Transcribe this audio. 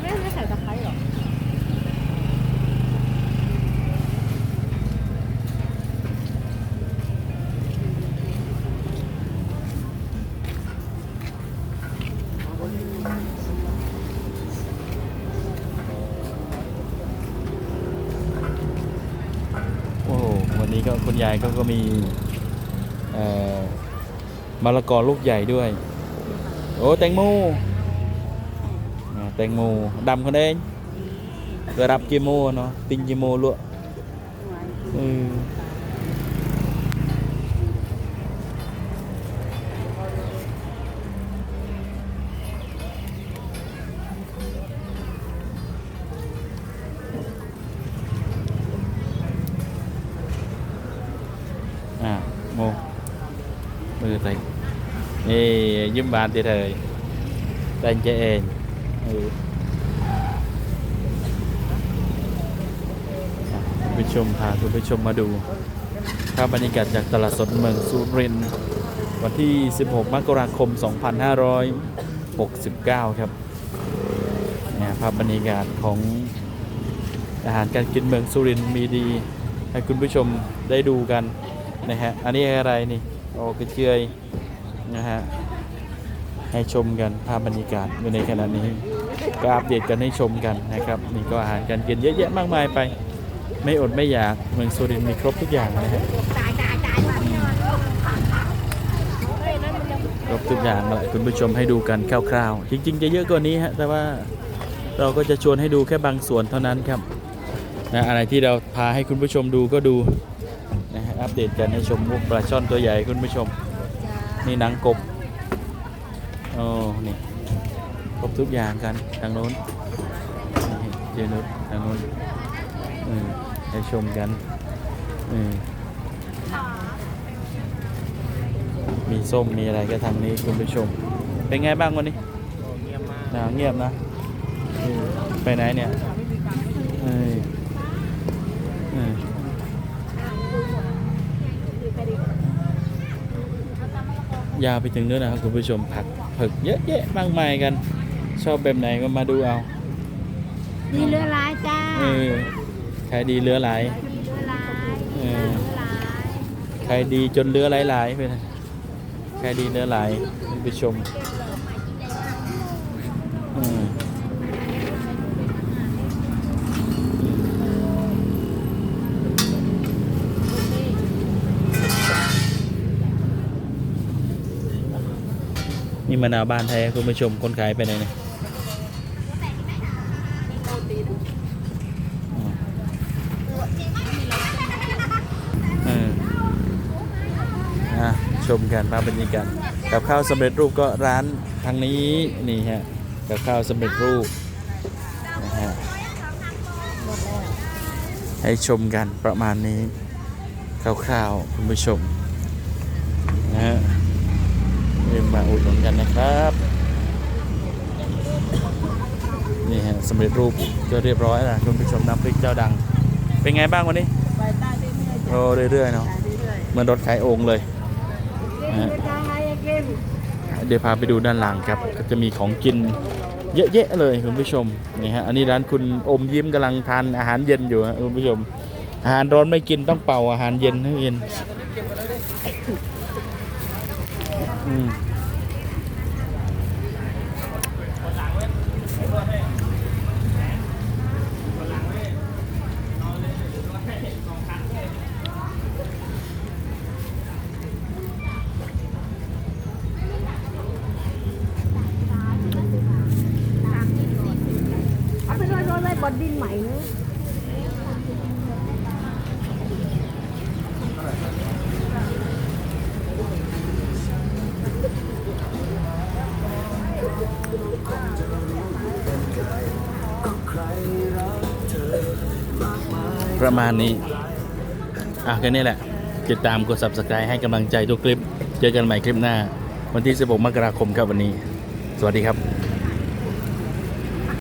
ไม่ไม่ใส่ตะไคร้หรอโอ้โหวันนี้ก็คุณยายก็ก็มีมะละกอลูกใหญ่ด้วย โอ้แตงโมอ่าแตงโมดำคนเองกระรับกิโมเนาะติงกิโมลวกเอออ่าโมมือใส่ นี่ยิ้มบานตีเลยแต่งใจเองคุณผู้ชมพาคุณผู้ชมมาดูภาพบรรยากาศจากตลาดสดเมืองสุรินทร์วันที่ 16 มกราคม 2569 ครับเนี่ยภาพบรรยากาศของอาหารการกินเมืองสุรินทร์มีดี ให้คุณผู้ชมได้ดูกันนะฮะ อันนี้อะไรนี่โอ้กระเจีย นะฮะให้ชมกันภาพบรรยากาศอยู่ในขณะนี้ก็อัปเดตกันให้ชมกันนะครับนี่ก็อาหารการกินเยอะแยะมากมายไป ไม่อดไม่อยากเมืองสุรินทร์มีครบทุกอย่างนะฮะจ่ายจ่ายจ่ายมาเฮ้ยนั่นมันยังครบทุกอย่างเลยคุณผู้ชมให้ดูกันคร่าวๆจริง ๆ จะเยอะกว่านี้ฮะแต่ว่าเราก็จะชวนให้ดูแค่บางส่วนเท่านั้นครับนะอะไรที่เราพาให้คุณผู้ชมดูก็ดูนะฮะอัปเดตกันให้ชมมุกปลาช่อนตัวใหญ่คุณผู้ชม นี่หนังกบโอ้นี่ครบทุกอย่างกันทางโน้นนี่เจนุสทางโน้นอืมให้ชมกันอืมมีส้มมีอะไรก็ทางนี้คุณผู้ชม เป็นไงบ้างวันนี้เงียบมากหนาวเงียบนะอืมไปไหนเนี่ยเอ้ยเอ้ ยยาวไปถึงนู้นนะครับคุณผู้ชมผักเผือกเยอะแยะมากมายกัน ชอบแบบไหนก็มาดูเอามีเรือลายจ้าเออใครดีเรือไหลายมีเรือลายเอเรืออลายใครดีจนเรือไหลายๆไปนะใครดีเรือไหลายคุณผู้ชมอืม นี่มะนาวบ้านแท้คุณผู้ชมคนขายไปไหนเนี่ยอือออะชมกันภาพบรรยากาศกับข้าวสำเร็จรูปก็ร้านทางนี้นี่ฮะกับข้าวสำเร็จรูปนะฮะให้ชมกันประมาณนี้คร่าวๆคุณผู้ชมนะฮะ รีบ มาอุดหนุนกันนะครับ นี่ฮะสำเร็จรูปก็เรียบร้อยแล้วคุณผู้ชมน้ำพริกเจ้าดัง เป็นไงบ้างวันนี้ไปใต้เรื่อยๆโอ้เรื่อยๆเนาะจ่ายเรื่อยเหมือนรถขายโอ่งเลยๆเล่นจ้าไงเล่นเดี๋ยวพาไปดูด้านหลังครับ ก็จะมีของกินเยอะแยะเลยคุณผู้ชมนี่ฮะอันนี้ร้านคุณอมยิ้มกำลังทานอาหารเย็นอยู่ฮะคุณผู้ชม อาหารร้อนไม่กินต้องเป่าอาหารเย็นให้เย็นอืม เอาไปโรยโรยไว้ บนดินใหม่เนอะประมาณนี้ อะแค่นี้แหละ ติดตามกด subscribe ให้กำลังใจทุกคลิป เจอกันใหม่คลิปหน้า วันที่ 16 มกราคมครับวันนี้ สวัสดีครับ